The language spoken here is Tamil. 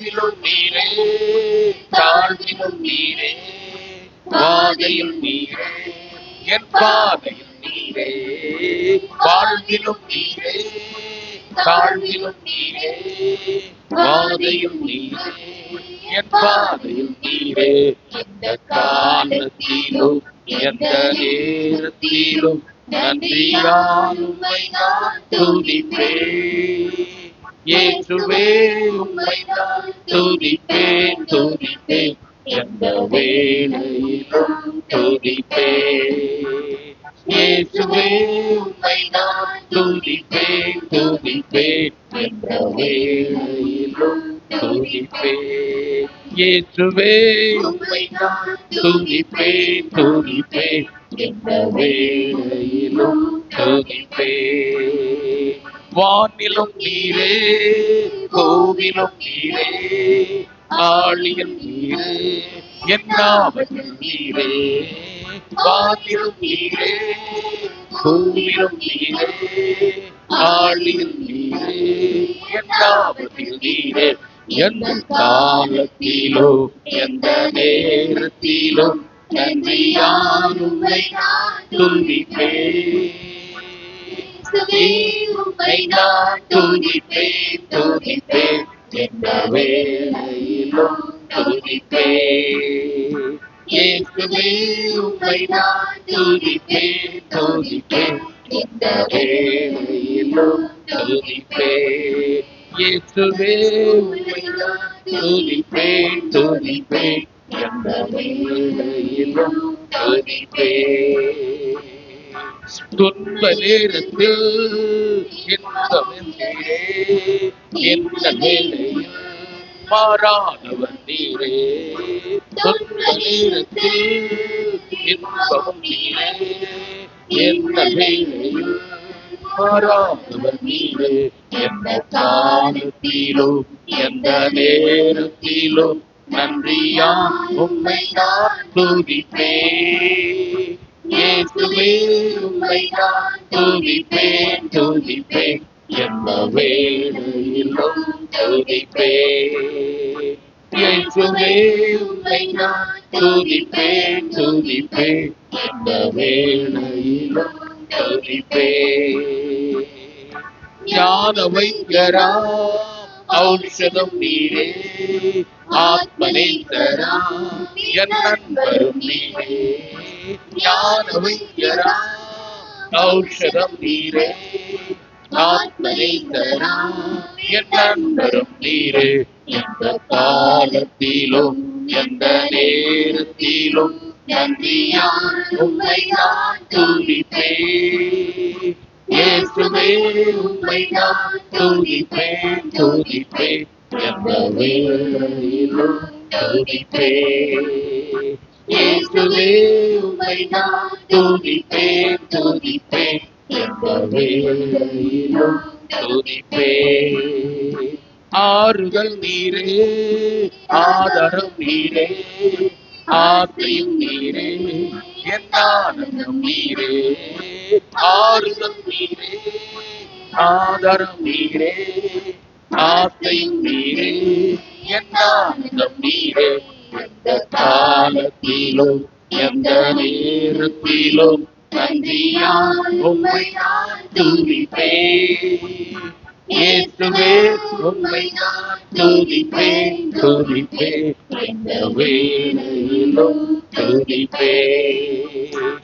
உயர்விலும் நீரே தாழ்விலும் நீரே வாதையில் நீரே என் பாதையில் நீரே வாழ்விலும் நீரே தாழ்விலும் நீரே வாதையும் நீரே என் பாதையில் நீரே. எந்த காலத்திலும் எந்த நேரத்திலும் நன்றியால் நான் துதிப்பேன். இயேசுவே உம்மை நான் துதிப்பேன் துதிப்பேன். எந்த வேளையிலும் துதிப்பேன். இயேசுவே உம்மை நான் துதிப்பேன் துதிப்பேன். எந்த வேளையிலும் துதிப்பேன். இயேசுவே உம்மை நான் துதிப்பேன் துதிப்பேன். எந்த வேளையிலும் துதிப்பேன். வானிலும் நீரே கோவிலும் நீரே ஆளியும் நீரே என்னாவதும் நீரே வானிலும் நீரே கோவிலும் நீரே ஆளியும் நீரே என்னாவதில் நீரே. எந்த காலத்திலோ எந்த நேரத்திலும் நன்றியான் உம்மை இயேசுவே உம்மை நான் துதிப்பேன் துதிப்பேன். என்ன வேளையிலும் துதிப்பேன். இயேசுவே உம்மை நான் துதிப்பேன் துதிப்பேன். எந்த வேளையிலும் துதிப்பேன். இயேசுவே உம்மை நான் துதிப்பேன் துதிப்பேன். எந்த வேளையிலும் துதிப்பேன். துன்ப நேரத்தில் இன்பம் நீரே எந்த வேளையில் மாறாதவர் நீரே துன்ப நேரத்தில் இன்பம் நீரே எந்த வேலையில் மாறாதவர் நீரே எந்த காலத்திலும் எந்த நேரத்திலும் நன்றியா உண்மை நான் துதிப்பேன். இயேசுவே உம்மை நான் துதிப்பேன் துதிப்பேன். எந்த வேளையிலும் துதிப்பேன். இயேசுவே உம்மை நான் துதிப்பேன் துதிப்பேன். எந்த வேளையிலும் துதிப்பேன். ஞான வைக்கரா ஔஷதம் நீரே. ஆத்மனை தரா என் நண்பரும் நீரே ஞான வைக்கரா ஔஷதம் நீரே ஆத்மனை தரா என் நண்பரும் நீரே எந்த காலத்திலும் எந்த நேரத்திலும் நன்றியான் உம்மை நான் துதிப்பேன் இயேசுவே நான் துதிப்பேன் துதிப்பேன் துதிப்பேன் ஆறுதல் நீரே ஆதரம் நீரே. ஆத்தையும் நீரே என் ஆனந்தம் நீரே. ஆறுதல் நீரே ஆதரம் நீரே. ஆத்தையும் நீரே என் நீரே எந்த காலத்திலும் எந்த நேரத்திலும் நன்றியான் உம்மை நான் துதிப்பேன் இயேசுவே உம்மை நான் துதிப்பேன் துதிப்பேன் எந்த வேலையிலும் துதிப்பேன்